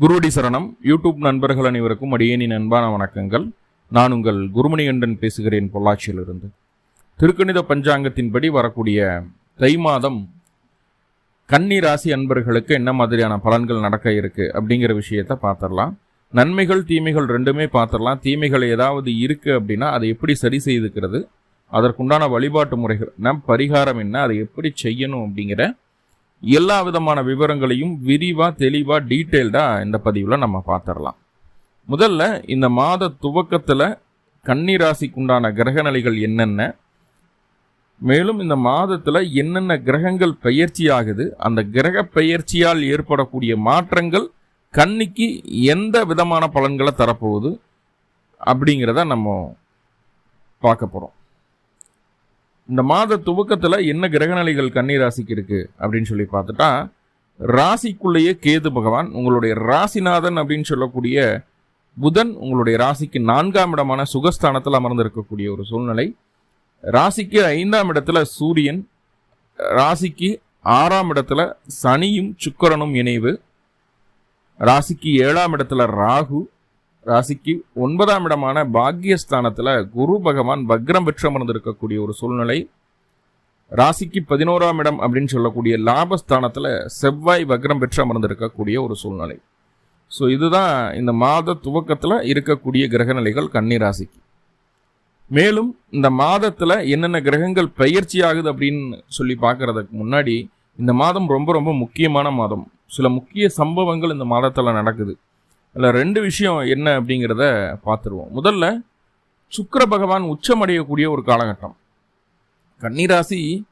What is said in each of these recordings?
குருவடி சரணம். யூடியூப் நண்பர்கள் அனைவருக்கும் அடியேனின் அன்பான வணக்கங்கள். நான் உங்கள் குருமணிகண்டன் பேசுகிறேன் பொள்ளாச்சியிலிருந்து. திருக்கணித பஞ்சாங்கத்தின்படி வரக்கூடிய தை மாதம் கன்னி ராசி அன்பர்களுக்கு என்ன மாதிரியான பலன்கள் நடக்க இருக்கு அப்படிங்கிற விஷயத்த பார்த்துடலாம். நன்மைகள் தீமைகள் ரெண்டுமே பார்த்துடலாம். தீமைகள் ஏதாவது இருக்குது அப்படின்னா அதை எப்படி சரி செய்துக்கிறது? அதற்குண்டான வழிபாட்டு முறைகள் நம் பரிகாரம் என்ன? அதை எப்படி செய்யணும் அப்படிங்கிற எல்லா விதமான விவரங்களையும் விரிவாக தெளிவாக டீட்டெயில்டாக இந்த பதிவில் நம்ம பார்த்துடலாம் முதல்ல இந்த மாத துவக்கத்தில் கன்னிராசிக்குண்டான கிரகநிலைகள் என்னென்ன? மேலும் இந்த மாதத்தில் என்னென்ன கிரகங்கள் பெயர்ச்சி ஆகுது? அந்த கிரக பெயர்ச்சியால் ஏற்படக்கூடிய மாற்றங்கள் கன்னிக்கு எந்த விதமான பலன்களை தரப்போகுது? அப்படிங்கிறத நம்ம பார்க்க போகிறோம் இந்த மாத துவக்கத்தில் என்ன கிரகநிலைகள் கன்னி ராசிக்கு இருக்குது அப்படின்னு சொல்லி பார்த்துட்டா ராசிக்குள்ளேயே கேது பகவான் உங்களுடைய ராசிநாதன் அப்படின்னு சொல்லக்கூடிய புதன் உங்களுடைய ராசிக்கு நான்காம் இடமான சுகஸ்தானத்தில் அமர்ந்திருக்கக்கூடிய ஒரு சூழ்நிலை. ராசிக்கு ஐந்தாம் இடத்துல சூரியன் ராசிக்கு ஆறாம் இடத்துல சனியும் சுக்கரனும் இணைவு. ராசிக்கு ஏழாம் இடத்துல ராகு ராசிக்கு ஒன்பதாம் இடமான பாக்யஸ்தானத்தில் குரு பகவான் வக்ரம் பெற்று அமர்ந்திருக்கக்கூடிய ஒரு சூழ்நிலை. ராசிக்கு பதினோராம் இடம் அப்படின்னு சொல்லக்கூடிய லாபஸ்தானத்தில் செவ்வாய் வக்ரம் பெற்று அமர்ந்திருக்கக்கூடிய ஒரு சூழ்நிலை. ஸோ இதுதான் இந்த மாத துவக்கத்தில் இருக்கக்கூடிய கிரகநிலைகள் கன்னி ராசிக்கு. மேலும் இந்த மாதத்தில் என்னென்ன கிரகங்கள் பயிற்சி ஆகுது அப்படின்னு சொல்லி பார்க்குறதுக்கு முன்னாடி இந்த மாதம் ரொம்ப ரொம்ப முக்கியமான மாதம். சில முக்கிய சம்பவங்கள் இந்த மாதத்தில் நடக்குது. அதில் ரெண்டு விஷயம் என்ன அப்படிங்கிறத பார்த்துருவோம். முதல்ல சுக்கர பகவான் உச்சமடையக்கூடிய ஒரு காலகட்டம். கன்னிராசி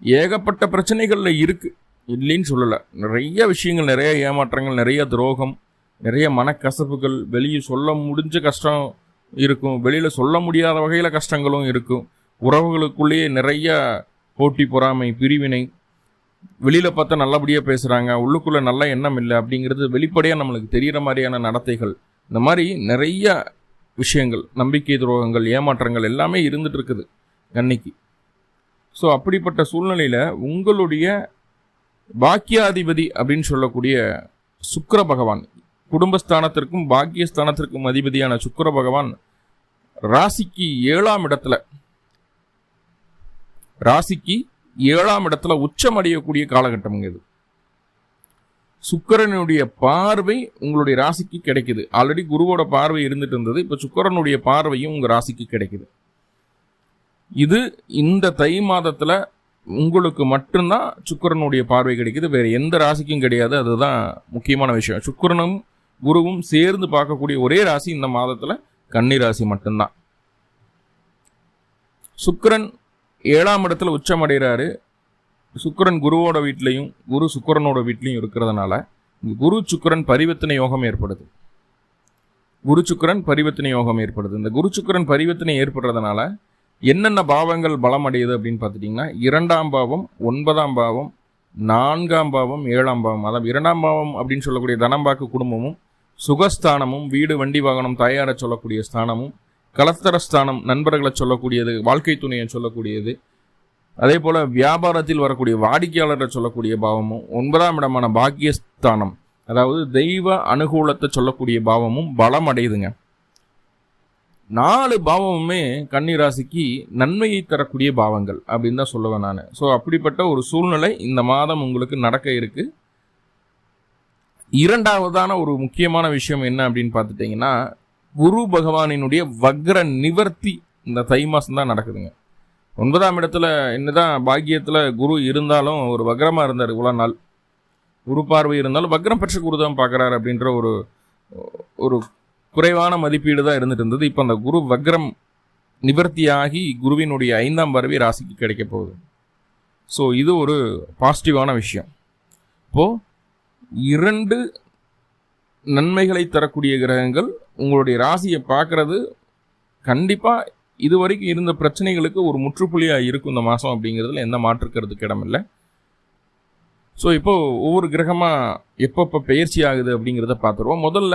ஏகப்பட்ட பிரச்சனைகளில் இருக்குது இல்லைன்னு சொல்லலை. நிறைய விஷயங்கள் நிறைய ஏமாற்றங்கள் நிறைய துரோகம் நிறைய மனக்கசப்புகள் வெளியே சொல்ல முடிஞ்ச கஷ்டம் இருக்கும். வெளியில் சொல்ல முடியாத வகையில் கஷ்டங்களும் இருக்கும். உறவுகளுக்குள்ளேயே நிறைய போட்டி பொறாமை பிரிவினை வெளியில் பார்த்தா நல்லபடியாக பேசுகிறாங்க உள்ளுக்குள்ளே நல்ல எண்ணம் இல்லை அப்படிங்கிறது வெளிப்படையாக நம்மளுக்கு தெரிகிற மாதிரியான நடத்தைகள். இந்த மாதிரி நிறைய விஷயங்கள் நம்பிக்கை துரோகங்கள் ஏமாற்றங்கள் எல்லாமே இருந்துட்டு இருக்குது கன்னிக்கு ஸோ அப்படிப்பட்ட சூழ்நிலையில் உங்களுடைய பாக்கியாதிபதி அப்படின்னு சொல்லக்கூடிய சுக்கர பகவான் குடும்பஸ்தானத்திற்கும் பாக்கியஸ்தானத்திற்கும் அதிபதியான சுக்கர பகவான் ராசிக்கு ஏழாம் இடத்துல ராசிக்கு ஏழாம் இடத்துல உச்சம் அடையக்கூடிய காலகட்டம் இது. சுக்கிரனுடைய பார்வை உங்களுடைய ராசிக்கு கிடைக்குது. ஆல்ரெடி குருவோட பார்வை இருந்துட்டு இருந்தது. இப்போ சுக்கரனுடைய பார்வையும் உங்கள் ராசிக்கு கிடைக்குது. இது இந்த தை மாதத்தில் உங்களுக்கு மட்டும்தான் சுக்கிரனுடைய பார்வை கிடைக்குது. வேறு எந்த ராசிக்கும் கிடையாது. அதுதான் முக்கியமான விஷயம். சுக்கரனும் குருவும் சேர்ந்து பார்க்கக்கூடிய ஒரே ராசி இந்த மாதத்தில் கன்னி ராசி மட்டும்தான். சுக்கரன் ஏழாம் இடத்துல உச்சம் அடைகிறாரு சுக்கரன் குருவோட வீட்லேயும் குரு சுக்கிரனோட வீட்லேயும் இருக்கிறதுனால குரு சுக்கிரன் பரிவர்த்தனை யோகம் ஏற்படுது. குரு சுக்கிரன் பரிவர்த்தனை யோகம் ஏற்படுது. இந்த குரு சுக்கிரன் பரிவர்த்தனை ஏற்படுறதுனால என்னென்ன பாவங்கள் பலம் அடையுது அப்படின்னு பார்த்துட்டிங்கன்னா இரண்டாம் பாவம் ஒன்பதாம் பாவம் நான்காம் பாவம் ஏழாம் பாவம். அதாவது இரண்டாம் பாவம் அப்படின்னு சொல்லக்கூடிய தனம்பாக்கு குடும்பமும் சுகஸ்தானமும் வீடு வண்டி வாகனம் தயாரச் சொல்லக்கூடிய ஸ்தானமும் கலத்தரஸ்தானம் நண்பர்களை சொல்லக்கூடியது வாழ்க்கை துணையை சொல்லக்கூடியது. அதே போல் வியாபாரத்தில் வரக்கூடிய வாடிக்கையாளரை சொல்லக்கூடிய பாவமும் ஒன்பதாம் இடமான பாக்கியஸ்தானம் அதாவது தெய்வ அனுகூலத்தை சொல்லக்கூடிய பாவமும் பலம் அடையுதுங்க. நாலு பாவமுமே கன்னிராசிக்கு நன்மையை தரக்கூடிய பாவங்கள் அப்படின்னு தான் சொல்லுவேன் நான். ஸோ அப்படிப்பட்ட ஒரு சூழ்நிலை இந்த மாதம் உங்களுக்கு நடக்க இருக்கு. இரண்டாவதான ஒரு முக்கியமான விஷயம் என்ன அப்படின்னு பார்த்துட்டிங்கன்னா குரு பகவானினுடைய வக்ர நிவர்த்தி இந்த தை மாதம் தான் நடக்குதுங்க. ஒன்பதாம் இடத்துல என்னதான் பாக்கியத்தில் குரு இருந்தாலும் ஒரு வக்ரமாக இருந்தார் இவ்வளோ நாள். குரு பார்வை இருந்தாலும் வக்ரம் பெற்ற குரு தான் பார்க்குறாரு அப்படின்ற ஒரு ஒரு குறைவான மதிப்பீடு தான் இருந்துட்டு இருந்தது. இப்போ அந்த குரு வக்ரம் நிவர்த்தியாகி குருவினுடைய ஐந்தாம் பறவை ராசிக்கு கிடைக்க போகுது. ஸோ இது ஒரு பாசிட்டிவான விஷயம். இப்போது இரண்டு நன்மைகளை தரக்கூடிய கிரகங்கள் உங்களுடைய ராசியை பார்க்கறது கண்டிப்பாக இது வரைக்கும் இருந்த பிரச்சனைகளுக்கு ஒரு முற்றுப்புள்ளியாக இருக்கும் இந்த மாதம் அப்படிங்கிறதுல எந்த மாற்றுக்கிறதுக்கு இடமில்லை. ஸோ இப்போ ஒவ்வொரு கிரகமாக எப்பப்போ பயிற்சி ஆகுது அப்படிங்கிறத பார்த்துருவோம். முதல்ல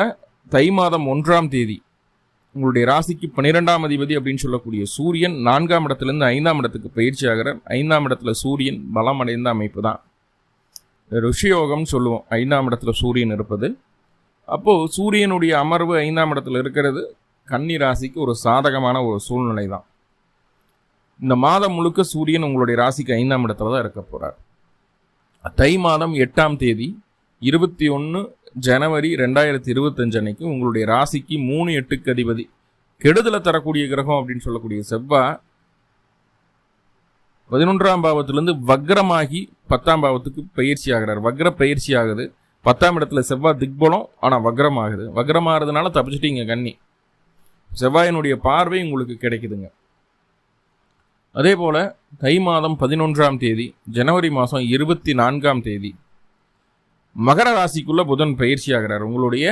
தை மாதம் ஒன்றாம் தேதி உங்களுடைய ராசிக்கு பன்னிரெண்டாம் அதிபதி அப்படின்னு சொல்லக்கூடிய சூரியன் நான்காம் இடத்துலேருந்து ஐந்தாம் இடத்துக்கு பயிற்சி ஆகிற ஐந்தாம் இடத்துல சூரியன் பலம் அடைந்த அமைப்பு தான். ரிஷியோகம்னு சொல்லுவோம். ஐந்தாம் இடத்துல சூரியன் இருப்பது. அப்போது சூரியனுடைய அமர்வு ஐந்தாம் இடத்துல இருக்கிறது. கன்னி ராசிக்கு ஒரு சாதகமான ஒரு சூழ்நிலை தான் இந்த மாதம் முழுக்க சூரியன் உங்களுடைய ராசிக்கு ஐந்தாம் இடத்துல தான் இருக்க போகிறார் தை மாதம் எட்டாம் தேதி இருபத்தி ஒன்று ஜனவரி ரெண்டாயிரத்தி இருபத்தஞ்சு அன்னைக்கு உங்களுடைய ராசிக்கு மூணு எட்டுக்கு அதிபதி. கெடுதலை தரக்கூடிய கிரகம் அப்படின்னு சொல்லக்கூடிய செவ்வாய் பதினொன்றாம் பாவத்திலேருந்து வக்ரமாகி பத்தாம் பாவத்துக்கு பயிற்சி ஆகிறார். வக்ர பயிற்சி ஆகுது. பத்தாம் இடத்துல செவ்வாய் திக்பலம் ஆனால் வக்ரம் ஆகுது வக்ரம் ஆகிறதுனால தப்பிச்சிட்டீங்க கன்னி. செவ்வாயினுடைய பார்வை உங்களுக்கு கிடைக்குதுங்க. அதே போல் தை மாதம் பதினொன்றாம் தேதி ஜனவரி மாதம் இருபத்தி நான்காம் தேதி மகர ராசிக்குள்ளே புதன் பயிற்சி ஆகிறார். உங்களுடைய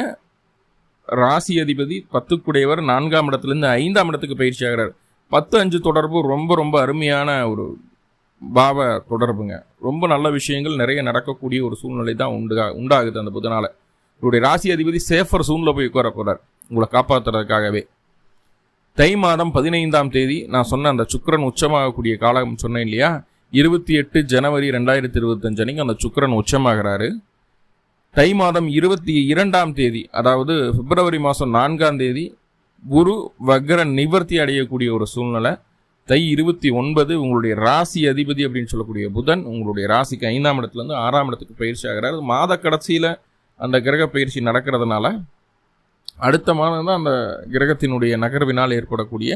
ராசி அதிபதி பத்துக்குடையவர் நான்காம் இடத்துலேருந்து ஐந்தாம் இடத்துக்கு பயிற்சி ஆகிறார். பத்து அஞ்சு தொடர்பு ரொம்ப ரொம்ப அருமையான ஒரு பாவ தொடர்புங்க. ரொம்ப நல்ல விஷயங்கள் நிறைய நடக்கக்கூடிய ஒரு சூழ்நிலை தான் உண்டு உண்டாகுது அந்த புதனால். இவருடைய ராசி அதிபதி சேஃபர் சூழ்நிலை போய் உட்கார போகிறார் உங்களை காப்பாற்றுறதுக்காகவே தை மாதம் பதினைந்தாம் தேதி நான் சொன்ன அந்த சுக்கரன் உச்சமாகக்கூடிய காலம் சொன்னேன் இல்லையா? இருபத்தி எட்டு ஜனவரி ரெண்டாயிரத்தி இருபத்தஞ்சு அன்னைக்கு அந்த சுக்கரன் உச்சமாகிறாரு. தை மாதம் இருபத்தி இரண்டாம் தேதி அதாவது பிப்ரவரி மாதம் நான்காம் தேதி குரு வக்ர நிவர்த்தி அடையக்கூடிய ஒரு சூழ்நிலை. தை இருபத்தி ஒன்பது உங்களுடைய ராசி அதிபதி அப்படின்னு சொல்லக்கூடிய புதன் உங்களுடைய ராசிக்கு ஐந்தாம் இடத்துலேருந்து ஆறாம் இடத்துக்கு பயிற்சி ஆகிறார். மாத கடைசியில் அந்த கிரக பயிற்சி நடக்கிறதுனால அடுத்த மாதம் தான் அந்த கிரகத்தினுடைய நகர்வினால் ஏற்படக்கூடிய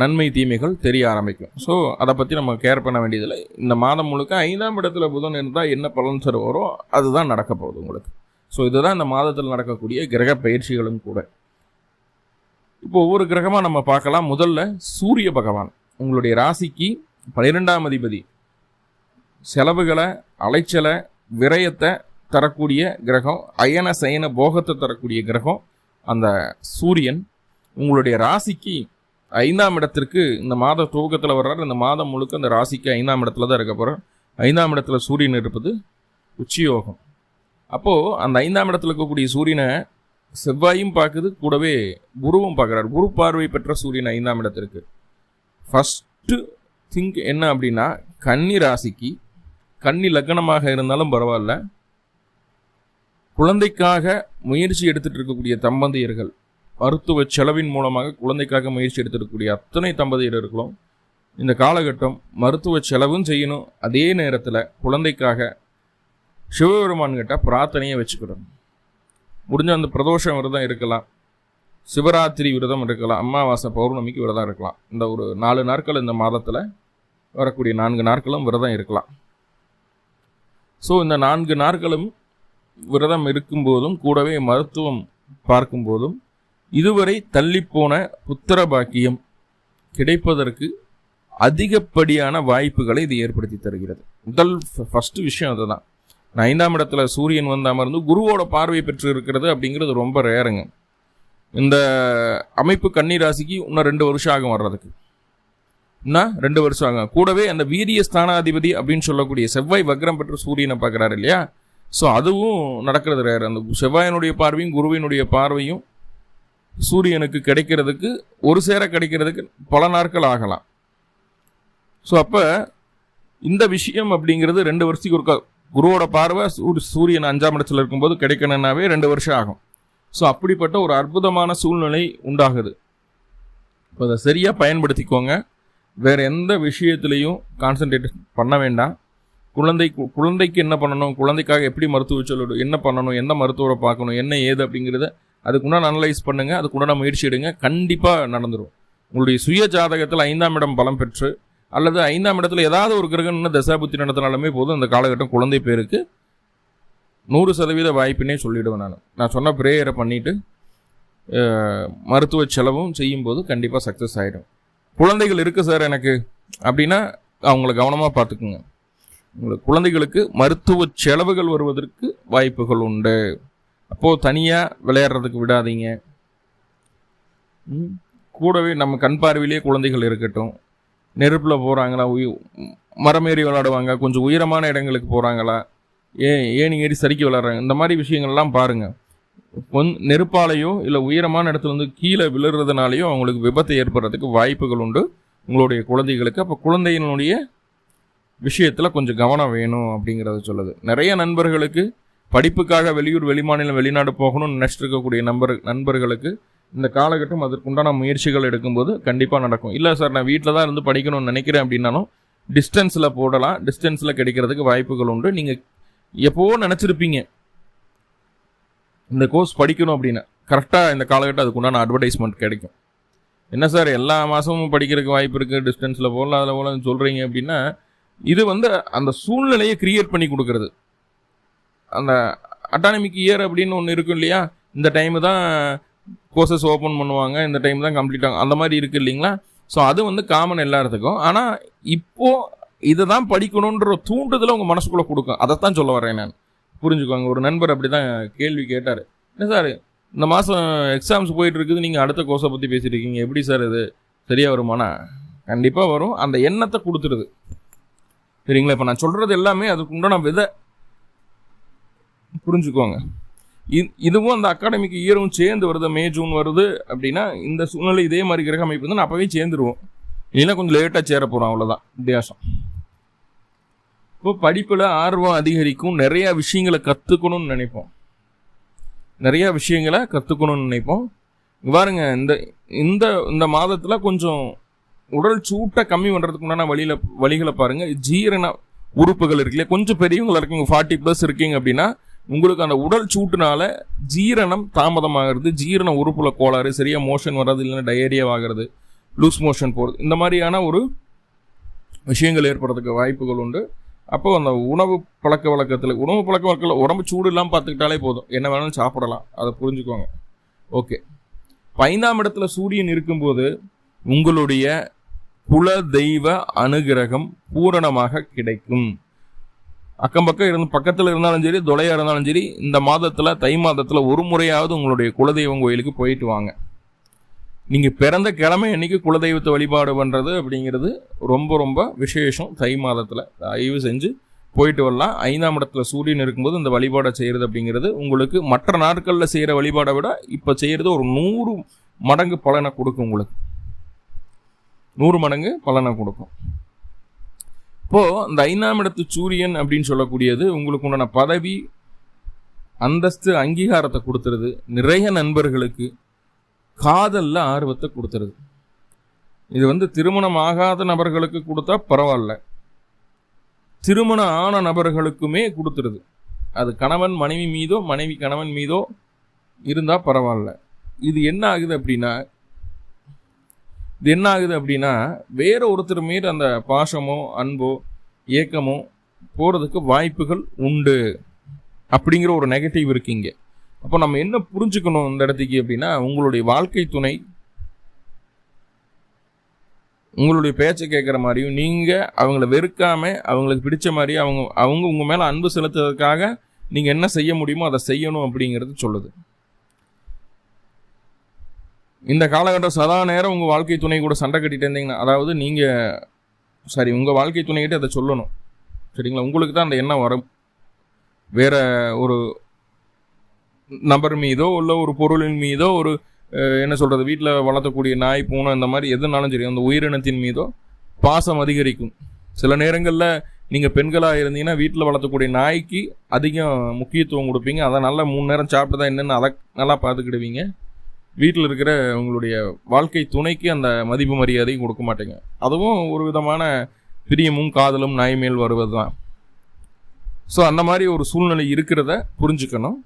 நன்மை தீமைகள் தெரிய ஆரம்பிக்கும். ஸோ அதை பற்றி நம்ம கேர் பண்ண வேண்டியதில்லை. இந்த மாதம் முழுக்க ஐந்தாம் இடத்துல புதன் இருந்தால் என்ன பலன் வரும் அதுதான் நடக்க போகுது உங்களுக்கு. ஸோ இதுதான் இந்த மாதத்தில் நடக்கக்கூடிய கிரக பயிற்சிகளும் கூட. இப்போ ஒவ்வொரு கிரகமாக நம்ம பார்க்கலாம். முதல்ல சூரிய பகவான். உங்களுடைய ராசிக்கு பனிரெண்டாம் அதிபதி. செலவுகளை அலைச்சலை விரயத்தை தரக்கூடிய கிரகம் அயன சயன போகத்தை தரக்கூடிய கிரகம் அந்த சூரியன். உங்களுடைய ராசிக்கு ஐந்தாம் இடத்திற்கு இந்த மாத துவக்கத்தில் வர்றாரு. இந்த மாதம் முழுக்க அந்த ராசிக்கு ஐந்தாம் இடத்துல தான் இருக்க போகிறார் ஐந்தாம் இடத்துல சூரியன் இருப்பது உச்சியோகம். அப்போது அந்த ஐந்தாம் இடத்துல இருக்கக்கூடிய சூரியனை செவ்வாயும் பார்க்குது கூடவே குருவும் பார்க்குறாரு. குரு பார்வை பெற்ற சூரியன் ஐந்தாம் இடத்திற்கு. ஃபஸ்ட்டு திங்க் என்ன அப்படின்னா கன்னி ராசிக்கு கன்னி லக்னமாக இருந்தாலும் பரவாயில்ல. குழந்தைக்காக முயற்சி எடுத்துகிட்டு இருக்கக்கூடிய தம்பதியர்கள் மருத்துவ செலவின் மூலமாக குழந்தைக்காக முயற்சி எடுத்துருக்கக்கூடிய அத்தனை தம்பதியர்களும் இந்த காலகட்டம் மருத்துவ செலவும் செய்யணும். அதே நேரத்தில் குழந்தைக்காக சிவபெருமான்கிட்ட பிரார்த்தனையை வச்சுக்கிடணும் முடிஞ்ச அந்த பிரதோஷம் விரதம் இருக்கலாம். சிவராத்திரி விரதம் இருக்கலாம். அமாவாசை பௌர்ணமிக்கு விரதம் இருக்கலாம். இந்த ஒரு நாலு நாட்கள் இந்த மாதத்தில் வரக்கூடிய நான்கு நாட்களும் விரதம் இருக்கலாம். ஸோ இந்த நான்கு நாட்களும் விரதம் இருக்கும்போதும் கூடவே மருத்துவம் பார்க்கும்போதும் இதுவரை தள்ளிப்போன புத்திர பாக்கியம் கிடைப்பதற்கு அதிகப்படியான வாய்ப்புகளை இது ஏற்படுத்தி தருகிறது. முதல் ஃபஸ்ட்டு விஷயம் அதுதான். ஐந்தாம் இடத்துல சூரியன் வந்து அமர்ந்து குருவோட பார்வை பெற்று இருக்கிறது அப்படிங்கிறது ரொம்ப ரேருங்க. இந்த அமைப்பு கன்னிராசிக்கு இன்னும் ரெண்டு வருஷம் ஆகும் வர்றதுக்கு. இன்னும் ரெண்டு வருஷம் ஆகும். கூடவே அந்த வீரிய ஸ்தானாதிபதி அப்படின்னு சொல்லக்கூடிய செவ்வாய் வக்ரம் பெற்று சூரியனை பார்க்குறாரு இல்லையா? ஸோ அதுவும் நடக்கிறது ரேர். அந்த செவ்வாயினுடைய பார்வையும் குருவினுடைய பார்வையும் சூரியனுக்கு கிடைக்கிறதுக்கு ஒரு சேர கிடைக்கிறதுக்கு பல நாட்கள் ஆகலாம். ஸோ அப்போ இந்த விஷயம் அப்படிங்கிறது ரெண்டு வருஷத்துக்கு ஒரு குருவோட பார்வை சூரியன் அஞ்சாம் இடத்துல இருக்கும்போது கிடைக்கணுன்னாவே ரெண்டு வருஷம் ஆகும். ஸோ அப்படிப்பட்ட ஒரு அற்புதமான சூழ்நிலை உண்டாகுது. இப்போ அதை சரியாக பயன்படுத்திக்கோங்க. வேறு எந்த விஷயத்துலையும் கான்சன்ட்ரேட் பண்ண வேண்டாம். குழந்தை குழந்தைக்கு என்ன பண்ணணும்? குழந்தைக்காக எப்படி மருத்துவ சொல்லணும் என்ன பண்ணணும்? எந்த மருத்துவரை பார்க்கணும்? என்ன ஏது அப்படிங்கிறத அதுக்குண்டான அனலைஸ் பண்ணுங்கள் அதுக்குண்டான முயற்சி எடுங்க. கண்டிப்பாக நடந்துடும் உங்களுடைய சுய ஜாதகத்தில் ஐந்தாம் இடம் பலம் பெற்று அல்லது ஐந்தாம் இடத்துல ஏதாவது ஒரு கிரகம் இன்னும் தசாபுத்தி நடத்தினாலுமே போதும். அந்த காலகட்டம் குழந்தை பேருக்கு நூறு சதவீத வாய்ப்பினே சொல்லிவிடுவேன் நான். நான் சொன்ன ப்ரேயரை பண்ணிவிட்டு மருத்துவ செலவும் செய்யும்போது கண்டிப்பாக சக்ஸஸ் ஆகிடும் குழந்தைகள் இருக்குது சார் எனக்கு. அப்படின்னா அவங்கள கவனமாக பார்த்துக்குங்க. உங்களுக்கு குழந்தைகளுக்கு மருத்துவ செலவுகள் வருவதற்கு வாய்ப்புகள் உண்டு. அப்போது தனியாக விளையாடுறதுக்கு விடாதீங்க. கூடவே நம்ம கண் பார்வையிலேயே குழந்தைகள் இருக்கட்டும். நெருப்பில் போகிறாங்களா உயிர் மரமேறி விளாடுவாங்க கொஞ்சம் உயரமான இடங்களுக்கு போகிறாங்களா ஏ ஏணி ஏறி சரிக்கி விளாட்றாங்க இந்த மாதிரி விஷயங்கள்லாம் பாருங்கள் கொந் நெருப்பாலையோ இல்லை உயரமான இடத்துல வந்து கீழே விழுறதுனாலையோ அவங்களுக்கு விபத்து ஏற்படுறதுக்கு வாய்ப்புகள் உண்டு. உங்களுடைய குழந்தைகளுக்கு. அப்போ குழந்தையினுடைய விஷயத்தில் கொஞ்சம் கவனம் வேணும் அப்படிங்கிறத சொல்லுது. நிறைய நண்பர்களுக்கு படிப்புக்காக வெளியூர் வெளிமாநிலம் வெளிநாடு போகணும்னு நினச்சிட்டு இருக்கக்கூடிய நண்பர் நண்பர்களுக்கு இந்த காலகட்டம் அதற்குண்டான முயற்சிகள் எடுக்கும்போது கண்டிப்பாக நடக்கும். இல்லை சார் நான் வீட்டில் தான் இருந்து படிக்கணும்னு நினைக்கிறேன் அப்படின்னாலும் டிஸ்டன்ஸில் போடலாம். டிஸ்டன்ஸில் கிடைக்கிறதுக்கு வாய்ப்புகள் உண்டு. நீங்கள் எப்போவோ நினச்சிருப்பீங்க? இந்த கோர்ஸ் படிக்கணும் அப்படின்னு. கரெக்டாக இந்த காலகட்டம் அதுக்குண்டான அட்வர்டைஸ்மெண்ட் கிடைக்கும். என்ன சார் எல்லா மாதமும் படிக்கிறதுக்கு வாய்ப்பு இருக்குது டிஸ்டன்ஸில் போகலாம் அதில் போகலாம் சொல்கிறீங்க அப்படின்னா இது வந்து அந்த சூழ்நிலையை கிரியேட் பண்ணி கொடுக்குறது. அந்த அட்டானமிக் இயர் அப்படின்னு ஒன்று இருக்கும் இல்லையா? இந்த டைமு தான் கோர்சஸ் ஓப்பன் பண்ணுவாங்க இந்த டைம் தான் கம்ப்ளீட் ஆகும். அந்த மாதிரி இருக்குது இல்லைங்களா? ஸோ அது வந்து காமன் எல்லாத்துக்கும். ஆனால் இப்போது இதை தான் படிக்கணுன்ற தூண்டுதலை உங்கள் மனசுக்குள்ளே கொடுக்கும். அதைத்தான் சொல்ல வரேன் நான். புரிஞ்சுக்கோங்க. ஒரு நண்பர் அப்படி தான் கேள்வி கேட்டார். என்ன சார் இந்த மாதம் எக்ஸாம்ஸ் போயிட்டு இருக்குது நீங்கள் அடுத்த கோர்ஸை பற்றி பேசிட்டு இருக்கீங்க. எப்படி சார் இது? சரியாக வருமானா? கண்டிப்பாக வரும். அந்த எண்ணத்தை கொடுத்துருது. சரிங்களா? இப்போ நான் சொல்கிறது எல்லாமே அதுக்கு உண்டான விதை. புரிஞ்சுக்கோங்க. இதுவும் அந்த அகாடமிக்கு இயரும் சேர்ந்து வருது மே ஜூன் வருது அப்படின்னா இந்த சூழ்நிலை இதே மாதிரி கிரக அமைப்பு தான் அப்போவே சேர்ந்துருவோம். இல்லைன்னா கொஞ்சம் லேட்டாக சேர போகிறோம் அவ்வளோதான் வித்தியாசம். இப்போ படிப்பில் ஆர்வம் அதிகரிக்கும் நிறையா விஷயங்களை கற்றுக்கணும்னு நினைப்போம். நிறையா விஷயங்களை கற்றுக்கணும்னு நினைப்போம். பாருங்க இந்த இந்த இந்த மாதத்தில் கொஞ்சம் உடல் சூட்டை கம்மி பண்ணுறதுக்கு உண்டான வழியில் வழிகளை பாருங்கள் ஜீரண உறுப்புகள் இருக்குல்ல கொஞ்சம் பெரியவங்களா இருக்கீங்க ஃபார்ட்டி ப்ளஸ் இருக்கீங்க அப்படின்னா உங்களுக்கு அந்த உடல் சூட்டுனால ஜீரணம் தாமதமாகிறது. ஜீரண உறுப்புல கோளாறு சரியாக மோஷன் வர்றது இல்லைன்னா டயரியா ஆகிறது லூஸ் மோஷன் போகிறது இந்த மாதிரியான ஒரு விஷயங்கள் ஏற்படுறதுக்கு வாய்ப்புகள் உண்டு. அப்போ அந்த உணவு பழக்க வழக்கத்தில் உணவு பழக்க வழக்கத்தில் உடம்பு சூடு இல்லாமல் பார்த்துக்கிட்டாலே போதும். என்ன வேணாலும் சாப்பிடலாம். அதை புரிஞ்சுக்கோங்க. ஓகே. ஐந்தாம் இடத்துல சூரியன் இருக்கும்போது உங்களுடைய குல தெய்வ அனுகிரகம் பூரணமாக கிடைக்கும். அக்கம் பக்கம் இருந்து பக்கத்தில் இருந்தாலும் சரி தொலையாக இருந்தாலும் சரி இந்த மாதத்தில் தை மாதத்தில் ஒரு முறையாவது உங்களுடைய குலதெய்வம் கோயிலுக்கு போயிட்டு வாங்க. நீங்கள் பிறந்த கிழமை அன்னைக்கு குலதெய்வத்தை வழிபாடு பண்ணுறது அப்படிங்கிறது ரொம்ப ரொம்ப விசேஷம். தை மாதத்தில் தயவு செஞ்சு போயிட்டு வரலாம். ஐந்தாம் இடத்துல சூரியன் இருக்கும்போது இந்த வழிபாடை செய்கிறது அப்படிங்கிறது உங்களுக்கு மற்ற நாட்களில் செய்கிற வழிபாடை விட இப்போ செய்கிறது ஒரு நூறு மடங்கு பலனை கொடுக்கும் உங்களுக்கு. நூறு மடங்கு பலனை கொடுக்கும். இப்போது இந்த ஐந்தாம் இடத்து சூரியன் அப்படின்னு சொல்லக்கூடியது உங்களுக்கு உண்டான பதவி அந்தஸ்து அங்கீகாரத்தை கொடுத்துருது. நிறைய நண்பர்களுக்கு காதலில் ஆர்வத்தை கொடுத்துருது. இது வந்து திருமணம் ஆகாத நபர்களுக்கு கொடுத்தா பரவாயில்ல. திருமணம் ஆன நபர்களுக்குமே கொடுத்துருது. அது கணவன் மனைவி மீதோ மனைவி கணவன் மீதோ இருந்தால் பரவாயில்ல. இது என்ன ஆகுது அப்படின்னா இது என்ன ஆகுது அப்படின்னா வேற ஒருத்தர் மீது அந்த பாசமோ அன்போ ஏக்கமோ போகிறதுக்கு வாய்ப்புகள் உண்டு அப்படிங்கிற ஒரு நெகட்டிவ் இருக்குங்க அப்போ நம்ம என்ன புரிஞ்சுக்கணும் இந்த இடத்துக்கு அப்படின்னா உங்களுடைய வாழ்க்கை துணை உங்களுடைய பேச்சை கேட்குற மாதிரியும் நீங்கள் அவங்கள வெறுக்காமல் அவங்களுக்கு பிடிச்ச மாதிரி அவங்க அவங்க உங்கள் மேலே அன்பு செலுத்துறதுக்காக நீங்கள் என்ன செய்ய முடியுமோ அதை செய்யணும் அப்படிங்கிறது சொல்லுது. இந்த காலகட்டம் சதா நேரம் உங்கள் வாழ்க்கை துணை கூட சண்டை கட்டிட்டு இருந்தீங்கன்னா அதாவது நீங்கள் சரி உங்கள் வாழ்க்கை துணைக்கிட்ட அதை சொல்லணும். சரிங்களா? உங்களுக்கு தான் அந்த எண்ணம் வரும். வேற ஒரு நபர் மீதோ இல்லை ஒரு பொருளின் மீதோ ஒரு என்ன சொல்கிறது வீட்டில் வளர்த்தக்கூடிய நாய் பூனை இந்த மாதிரி எதுனாலும் சரி அந்த உயிரினத்தின் மீதோ பாசம் அதிகரிக்கும். சில நேரங்களில் நீங்கள் பெண்களாக இருந்தீங்கன்னா வீட்டில் வளர்த்தக்கூடிய நாய்க்கு அதிகம் முக்கியத்துவம் கொடுப்பீங்க. அதை நல்லா மூணு நேரம் சாப்பிட்டு தான் என்னென்னு அதை நல்லா பார்த்துக்கிடுவீங்க. வீட்டில் இருக்கிற உங்களுடைய வாழ்க்கை துணைக்கு அந்த மதிப்பு மரியாதையும் கொடுக்க மாட்டேங்க. அதுவும் ஒரு விதமான பிரியமும் காதலும் நாய்மேல் வருவது தான் ஸோ அந்த மாதிரி ஒரு சூழ்நிலை இருக்கிறத புரிஞ்சுக்கணும்.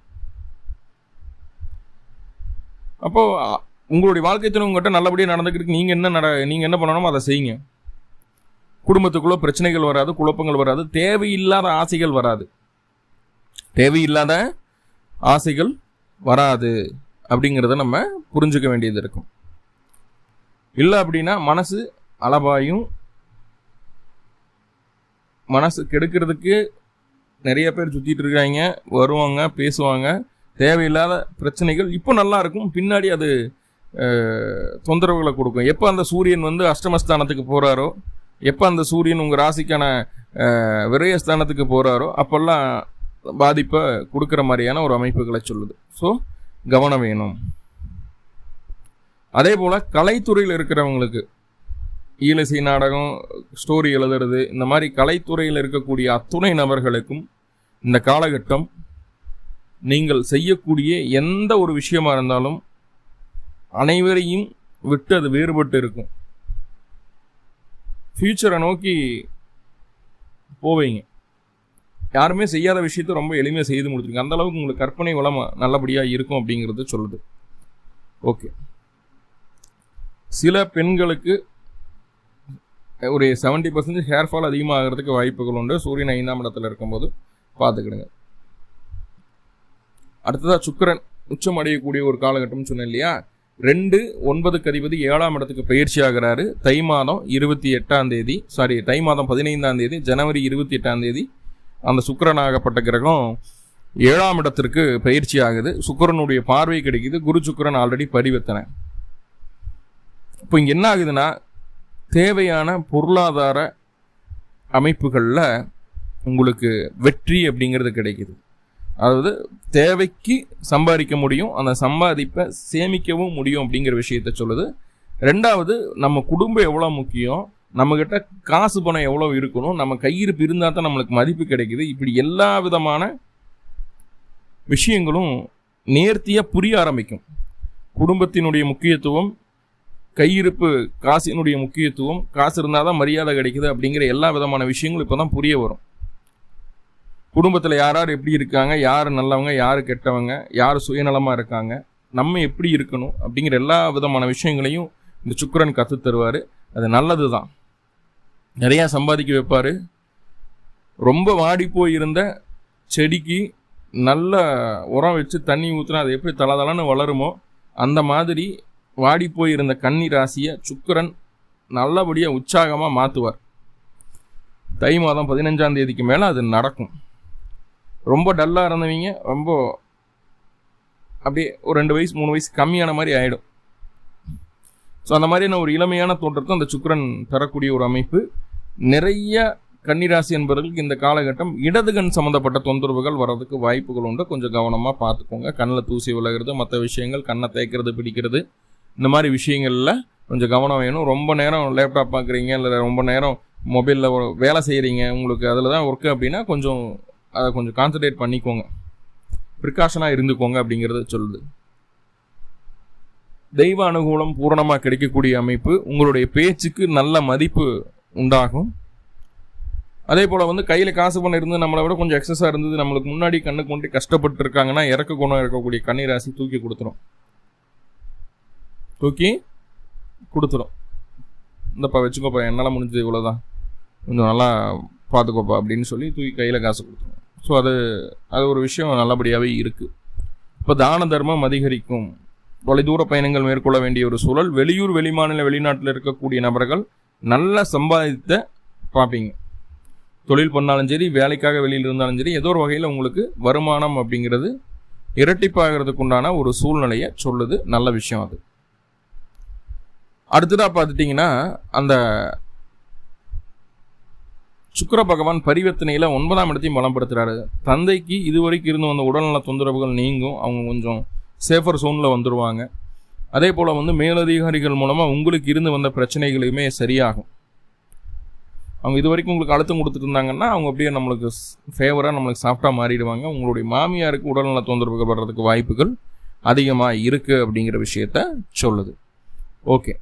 அப்போது உங்களுடைய வாழ்க்கை துணை உங்கள்கிட்ட நல்லபடியாக நடந்துக்கிறதுக்கு நீங்கள் என்ன நட நீங்கள் என்ன பண்ணணுமோ அதை செய்யுங்க. குடும்பத்துக்குள்ளே பிரச்சனைகள் வராது குழப்பங்கள் வராது தேவையில்லாத ஆசைகள் வராது. தேவையில்லாத ஆசைகள் வராது. அப்படிங்கிறத நம்ம புரிஞ்சுக்க வேண்டியது இருக்கும். இல்லை அப்படின்னா மனசு அளவாயும் மனசு கெடுக்கிறதுக்கு நிறைய பேர் சுற்றிட்டு இருக்காங்க வருவாங்க பேசுவாங்க. தேவையில்லாத பிரச்சனைகள் இப்போ நல்லா இருக்கும். பின்னாடி அது தொந்தரவுகளை கொடுக்கும். எப்போ அந்த சூரியன் வந்து அஷ்டமஸ்தானத்துக்கு போகிறாரோ எப்போ அந்த சூரியன் உங்கள் ராசிக்கான விரயஸ்தானத்துக்கு போகிறாரோ அப்போல்லாம் பாதிப்பை கொடுக்குற மாதிரியான ஒரு அமைப்புகளை சொல்லுது. ஸோ கவனம் வேணும். அதே போல் கலைத்துறையில் இருக்கிறவங்களுக்கு ஈழசை நாடகம் ஸ்டோரி எழுதுறது இந்த மாதிரி கலைத்துறையில் இருக்கக்கூடிய அத்துணை நபர்களுக்கும் இந்த காலகட்டம் நீங்கள் செய்யக்கூடிய எந்த ஒரு விஷயமா இருந்தாலும் அனைவரையும் விட்டு அது வேறுபட்டு இருக்கும். ஃப்யூச்சரை நோக்கி போவீங்க. யாருமே செய்யாத விஷயத்த ரொம்ப எளிமையாக செய்து முடிச்சிருங்க அந்த அளவுக்கு உங்களுக்கு கற்பனை வளம் நல்லபடியாக இருக்கும் அப்படிங்கிறது சொல்லுது. ஓகே சில பெண்களுக்கு ஒரு செவன்ட்டி பர்சன்டேஜ் ஹேர் ஃபால் அதிகமாகிறதுக்கு வாய்ப்புகள் உண்டு. சூரியன் ஐந்தாம் இடத்துல இருக்கும்போது பார்த்துக்கிடுங்க. அடுத்ததாக சுக்கரன் உச்சம் அடையக்கூடிய ஒரு காலகட்டம்னு சொன்னேன் இல்லையா? ரெண்டு ஒன்பதுக்கு அதிபதி ஏழாம் இடத்துக்கு பயிற்சி ஆகிறாரு. தை மாதம் இருபத்தி எட்டாம் தேதி சாரி தை மாதம் பதினைந்தாம் தேதி ஜனவரி இருபத்தி எட்டாம் தேதி அந்த சுக்கரனாகப்பட்ட கிரகம் ஏழாம் இடத்திற்கு பயிற்சி ஆகுது. சுக்கரனுடைய பார்வை கிடைக்குது. குரு சுக்கரன் ஆல்ரெடி பரிவர்த்தனை இப்போ இங்கே என்ன ஆகுதுன்னா தேவையான பொருளாதார அமைப்புகளில் உங்களுக்கு வெற்றி அப்படிங்கிறது கிடைக்குது. அதாவது தேவைக்கு சம்பாதிக்க முடியும் அந்த சம்பாதிப்பை சேமிக்கவும் முடியும் அப்படிங்கிற விஷயத்த சொல்லுது. ரெண்டாவது நம்ம குடும்பம் எவ்வளோ முக்கியம்? நம்மக்கிட்ட காசு பணம் எவ்வளோ இருக்கணும்? நம்ம கையிருப்பு இருந்தால் தான் நம்மளுக்கு மதிப்பு கிடைக்குது. இப்படி எல்லா விதமான விஷயங்களும் நேர்த்தியாக புரிய ஆரம்பிக்கும். குடும்பத்தினுடைய முக்கியத்துவம் கையிருப்பு காசினுடைய முக்கியத்துவம் காசு இருந்தால் தான் மரியாதை கிடைக்குது அப்படிங்கிற எல்லா விதமான விஷயங்களும் இப்போ தான் புரிய வரும். குடும்பத்தில் யார் யார் எப்படி இருக்காங்க? யார் நல்லவங்க? யார் கெட்டவங்க? யார் சுயநலமாக இருக்காங்க? நம்ம எப்படி இருக்கணும்? அப்படிங்கிற எல்லா விதமான விஷயங்களையும் இந்த சுக்கரன் கற்று தருவார் அது நல்லது தான் நிறையா சம்பாதிக்க வைப்பார். ரொம்ப வாடி போயிருந்த செடிக்கு நல்ல உரம் வச்சு தண்ணி ஊற்றினா அது எப்படி தளதளன்னு வளருமோ அந்த மாதிரி வாடி போயிருந்த கன்னி ராசியை சுக்கரன் நல்லபடியாக உற்சாகமாக மாற்றுவார் தை மாதம் பதினஞ்சாம் தேதிக்கு மேலே அது நடக்கும். ரொம்ப டல்லாக இருந்தவங்க ரொம்ப அப்படியே ஒரு ரெண்டு வயசு மூணு வயசு கம்மியான மாதிரி ஆகிடும் ஸோ அந்த மாதிரியான ஒரு இளமையான தோற்றத்தை அந்த சுக்கரன் தரக்கூடிய ஒரு அமைப்பு. நிறைய கன்னிராசி என்பவர்களுக்கு இந்த காலகட்டம் இடதுகண் சம்மந்தப்பட்ட தொந்தரவுகள் வர்றதுக்கு வாய்ப்புகள் உண்டு. கொஞ்சம் கவனமாக பார்த்துக்கோங்க. கண்ணில் தூசி விலகிறது மற்ற விஷயங்கள் கண்ணை தேய்க்கிறது பிடிக்கிறது இந்த மாதிரி விஷயங்களில் கொஞ்சம் கவனம் வேணும். ரொம்ப நேரம் லேப்டாப் பார்க்குறீங்க இல்லை ரொம்ப நேரம் மொபைலில் வேலை செய்கிறீங்க உங்களுக்கு அதில் தான் ஒர்க்கு அப்படின்னா கொஞ்சம் அதை கொஞ்சம் கான்சன்ட்ரேட் பண்ணிக்கோங்க. ப்ரிகாஷனாக இருந்துக்கோங்க அப்படிங்கிறத சொல்லுது. தெய்வ அனுகூலம் பூரணமாக கிடைக்கக்கூடிய அமைப்பு உங்களுடைய பேச்சுக்கு நல்ல மதிப்பு உண்டாகும். அதே போல் வந்து கையில் காசு பணம் இருந்து நம்மளை விட கொஞ்சம் எக்ஸஸாக இருந்தது நம்மளுக்கு முன்னாடி கண்ணுக்கு முன்னாடி கஷ்டப்பட்டு இருக்காங்கன்னா இறக்க குணம் இருக்கக்கூடிய கண்ணீராசி தூக்கி கொடுத்துரும். தூக்கி கொடுத்துரும். இந்தப்பா வச்சுக்கோப்பா என்னால் முடிஞ்சது இவ்வளோதான் கொஞ்சம் நல்லா பார்த்துக்கோப்பா அப்படின்னு சொல்லி தூக்கி கையில் காசு கொடுத்துரும். ஸோ அது அது ஒரு விஷயம் நல்லபடியாகவே இருக்குது இப்போ தான தர்மம் அதிகரிக்கும். தொலைதூர பயணங்கள் மேற்கொள்ள வேண்டிய ஒரு சூழல். வெளியூர் வெளிமாநில வெளிநாட்டில் இருக்கக்கூடிய நபர்கள் நல்ல சம்பாதித்த பார்ப்பீங்க தொழில் பண்ணாலும் சரி வேலைக்காக வெளியில் இருந்தாலும் சரி ஏதோ ஒரு வகையில் உங்களுக்கு வருமானம் அப்படிங்கிறது இரட்டிப்பாகிறதுக்கு உண்டான ஒரு சூழ்நிலையை சொல்லுது. நல்ல விஷயம் அது. அடுத்ததாக பார்த்துட்டிங்கன்னா அந்த சுக்கர பகவான் பரிவர்த்தனையில் ஒன்பதாம் இடத்தையும் பலப்படுத்துகிறாரு தந்தைக்கு இதுவரைக்கும் இருந்து வந்த உடல்நல தொந்தரவுகள் நீங்கும். அவங்க கொஞ்சம் சேஃபர் சோனில் வந்துடுவாங்க அதே போல் வந்து மேலதிகாரிகள் மூலமாக உங்களுக்கு இருந்து வந்த பிரச்சனைகளையுமே சரியாகும். அவங்க இது வரைக்கும் உங்களுக்கு அழுத்தம் கொடுத்துட்டு இருந்தாங்கன்னா அவங்க அப்படியே நம்மளுக்கு ஃபேவராக நம்மளுக்கு சாஃப்டாக மாறிடுவாங்க. உங்களுடைய மாமியாருக்கு உடல்நல தொந்தரவுகள் வர்றதுக்கு வாய்ப்புகள் அதிகமாக இருக்குது அப்படிங்கிற விஷயத்த சொல்லுது. ஓகே.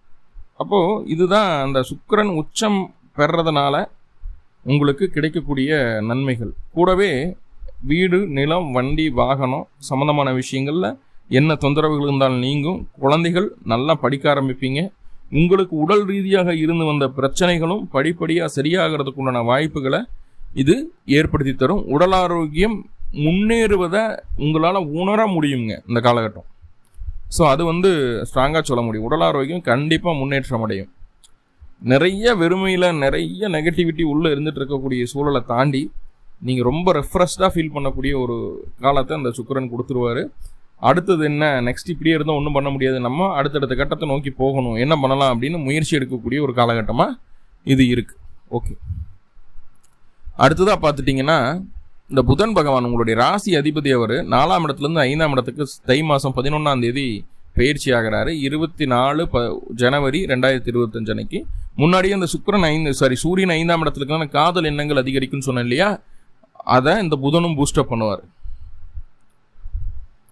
அப்போது இதுதான் அந்த சுக்கரன் உச்சம் பெறதுனால உங்களுக்கு கிடைக்கக்கூடிய நன்மைகள். கூடவே வீடு நிலம் வண்டி வாகனம் சம்மந்தமான விஷயங்களில் என்ன தொந்தரவுகள் இருந்தாலும் நீங்கும். குழந்தைகள் நல்லா படிக்க ஆரம்பிப்பீங்க. உங்களுக்கு உடல் ரீதியாக இருந்து வந்த பிரச்சனைகளும் படிப்படியாக சரியாகிறதுக்கு உண்டான வாய்ப்புகளை இது ஏற்படுத்தி தரும். உடல் ஆரோக்கியம் முன்னேறுவதை உங்களால் உணர முடியுங்க இந்த காலகட்டம். ஸோ அது வந்து ஸ்ட்ராங்காக சொல்ல முடியும். உடல் ஆரோக்கியம் கண்டிப்பாக முன்னேற்றம் அடையும். நிறைய வெறுமையில் நிறைய நெகட்டிவிட்டி உள்ளே இருந்துட்டு இருக்கக்கூடிய சூழலை தாண்டி நீங்கள் ரொம்ப ரெஃப்ரெஷ்டாக ஃபீல் பண்ணக்கூடிய ஒரு காலத்தை அந்த சுக்கரன் கொடுத்துருவாரு. அடுத்தது என்ன? நெக்ஸ்ட் இப்படியே இருந்தால் ஒன்றும் பண்ண முடியாது. நம்ம அடுத்தடுத்த கட்டத்தை நோக்கி போகணும். என்ன பண்ணலாம் அப்படின்னு முயற்சி எடுக்கக்கூடிய ஒரு காலகட்டமாக இது இருக்குது ஓகே அடுத்ததாக பார்த்துட்டிங்கன்னா இந்த புதன் பகவான் உங்களுடைய ராசி அதிபதி அவர் நாலாம் இடத்துலேருந்து ஐந்தாம் இடத்துக்கு தை மாதம் பதினொன்றாம் தேதி பயிற்சி ஆகிறாரு. இருபத்தி நாலு ப ஜனவரி ரெண்டாயிரத்தி இருபத்தஞ்சு அன்னைக்கு. முன்னாடியே அந்த சுக்கரன் ஐந்து சாரி சூரியன் ஐந்தாம் இடத்துல காதல் எண்ணங்கள் அதிகரிக்கும்னு சொன்னேன் இல்லையா? அதை இந்த புதனும் பூஸ்டப் பண்ணுவார்.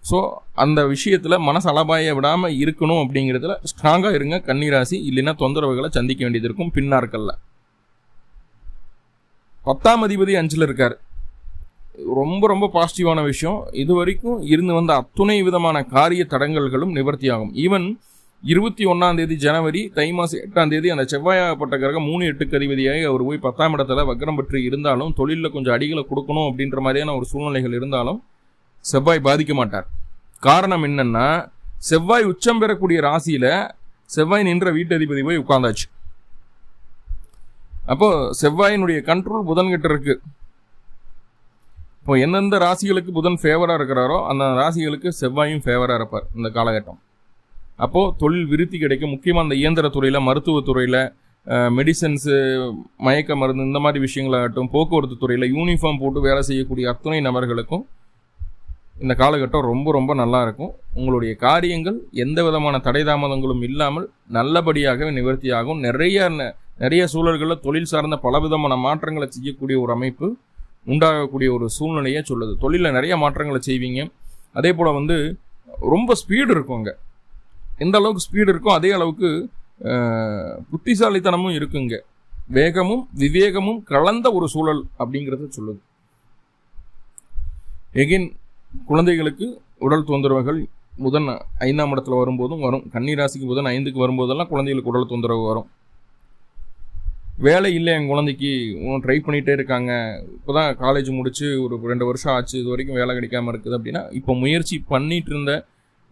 ஸோ அந்த விஷயத்தில் மனசு அலபாய விடாமல் இருக்கணும் அப்படிங்கிறதுல ஸ்ட்ராங்காக இருங்க. கன்னிராசி இல்லைன்னா தொந்தரவுகளை சந்திக்க வேண்டியது இருக்கும். பின்னாட்களில் பத்தாம் அதிபதி அஞ்சில் இருக்கார். ரொம்ப ரொம்ப பாசிட்டிவான விஷயம். இது வரைக்கும் இருந்து வந்த அத்துணை விதமான காரிய தடங்கல்களும் நிவர்த்தியாகும். ஈவன் இருபத்தி ஒன்றாம் தேதி ஜனவரி தை மாதம் எட்டாம் தேதி அந்த செவ்வாயாகப்பட்ட கிரகம் மூணு எட்டுக்கு அதிபதியாகி அவர் போய் பத்தாம் இடத்துல வக்ரம் பெற்று இருந்தாலும் தொழிலில் கொஞ்சம் அடிகளை கொடுக்கணும் அப்படின்ற மாதிரியான ஒரு சூழ்நிலைகள் இருந்தாலும் செவ்வாய் பாதிக்க மாட்டார். காரணம் என்னன்னா செவ்வாய் உச்சம் பெறக்கூடிய ராசியில செவ்வாய் நின்ற வீட்டதிபதி போய் உட்கார்ந்தாச்சு. அப்போ செவ்வாயினுடைய கண்ட்ரோல் புதன்கிட்ட இருக்கு. இப்போ எந்தெந்த ராசிகளுக்கு புதன் ஃபேவராக இருக்கிறாரோ அந்த ராசிகளுக்கு செவ்வாயும் ஃபேவராக இருப்பார் இந்த காலகட்டம். அப்போது தொழில் விருத்தி கிடைக்கும். முக்கியமாக அந்த இயந்திரத்துறையில் மருத்துவத்துறையில் மெடிசன்ஸு மயக்க மருந்து இந்த மாதிரி விஷயங்களாகட்டும் போக்குவரத்து துறையில் யூனிஃபார்ம் போட்டு வேலை செய்யக்கூடிய அத்துணை நபர்களுக்கும் இந்த காலகட்டம் ரொம்ப ரொம்ப நல்லா இருக்கும். உங்களுடைய காரியங்கள் எந்த விதமான தடை தாமதங்களும் இல்லாமல் நல்லபடியாகவே நிவர்த்தியாகும். நிறைய நிறைய சூழல்களில் தொழில் சார்ந்த பலவிதமான மாற்றங்களை செய்யக்கூடிய ஒரு அமைப்பு உண்டாகக்கூடிய ஒரு சூழ்நிலையை சொல்லுது. தொழிலில் நிறைய மாற்றங்களை செய்வீங்க. அதே போல் வந்து ரொம்ப ஸ்பீடு இருக்கும் அங்கே. எந்த அளவுக்கு ஸ்பீடு இருக்கோ அதே அளவுக்கு புத்திசாலித்தனமும் இருக்குங்க வேகமும் விவேகமும் கலந்த ஒரு சூழல் அப்படிங்கிறத சொல்லுது. எகின் குழந்தைகளுக்கு உடல் தொந்தரவுகள் புதன் ஐந்தாம் இடத்துல வரும்போதும் வரும். கன்னிராசிக்கு புதன் ஐந்துக்கு வரும்போதெல்லாம் குழந்தைகளுக்கு உடல் தொந்தரவு வரும். வேலை இல்லை என் குழந்தைக்கு. ட்ரை பண்ணிகிட்டே இருக்காங்க. இப்போ தான் காலேஜ் முடித்து ஒரு ரெண்டு வருஷம் ஆச்சு. இது வரைக்கும் வேலை கிடைக்காம இருக்குது அப்படின்னா இப்போ முயற்சி பண்ணிட்டு இருந்த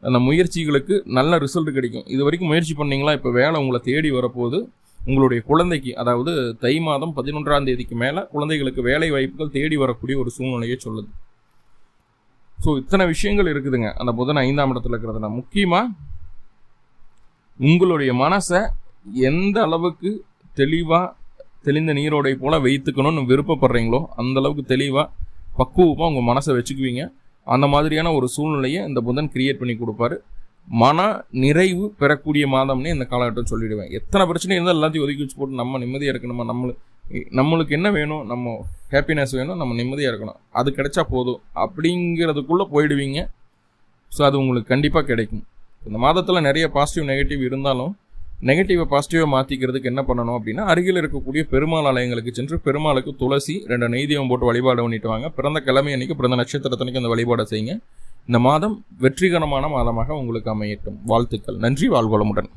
அந்த முயற்சிகளுக்கு நல்ல ரிசல்ட் கிடைக்கும். இது வரைக்கும் முயற்சி பண்ணீங்களா? இப்போ வேலை உங்களை தேடி வரப்போகுது. உங்களுடைய குழந்தைக்கு அதாவது தை மாதம் பதினொன்றாம் தேதிக்கு மேலே குழந்தைகளுக்கு வேலை வாய்ப்புகள் தேடி வரக்கூடிய ஒரு சூழ்நிலையை சொல்லுது. ஸோ இத்தனை விஷயங்கள் இருக்குதுங்க. அந்த புதன் ஐந்தாம் இடத்துல இருக்கிறதுனா முக்கியமாக உங்களுடைய மனசை எந்த அளவுக்கு தெளிவாக தெளிந்த நீரோடை போல் வைத்துக்கணும்னு விருப்பப்படுறீங்களோ அந்த அளவுக்கு தெளிவாக பக்குவமாக உங்கள் மனசை வச்சுக்குவீங்க. அந்த மாதிரியான ஒரு சூழ்நிலையை இந்த புதன் கிரியேட் பண்ணி கொடுப்பாரு. மன நிறைவு பெறக்கூடிய மாதம்னே இந்த காலகட்டம் சொல்லிடுவேன். எத்தனை பிரச்சனை இருந்தால் எல்லாத்தையும் ஒதுக்கி வச்சு போட்டு நம்ம நிம்மதியாக இருக்கணுமா? நம்மளுக்கு நம்மளுக்கு என்ன வேணும்? நம்ம ஹாப்பினஸ் வேணும் நம்ம நிம்மதியாக இருக்கணும். அது கிடைச்சா போதும். அப்படிங்கிறதுக்குள்ளே போயிடுவீங்க. ஸோ அது உங்களுக்கு கண்டிப்பாக கிடைக்கும். இந்த மாதத்தில் நிறைய பாசிட்டிவ் நெகட்டிவ் இருந்தாலும் நெகட்டிவை பாசிட்டிவாக மாற்றிக்கிறதுக்கு என்ன பண்ணணும் அப்படின்னா அருகில் இருக்கக்கூடிய பெருமாள் ஆலயங்களுக்கு சென்று பெருமாளுக்கு துளசி ரெண்டு நெய்தியம் போட்டு வழிபாடு பண்ணிட்டு வாங்க. பிறந்த கிழமை அன்னைக்கு பிறந்த நட்சத்திரத்தனைக்கு அந்த வழிபாடை செய்யுங்க. இந்த மாதம் வெற்றிகரமான மாதமாக உங்களுக்கு அமையட்டும். வாழ்த்துக்கள். நன்றி. வாழ்வளமுடன்.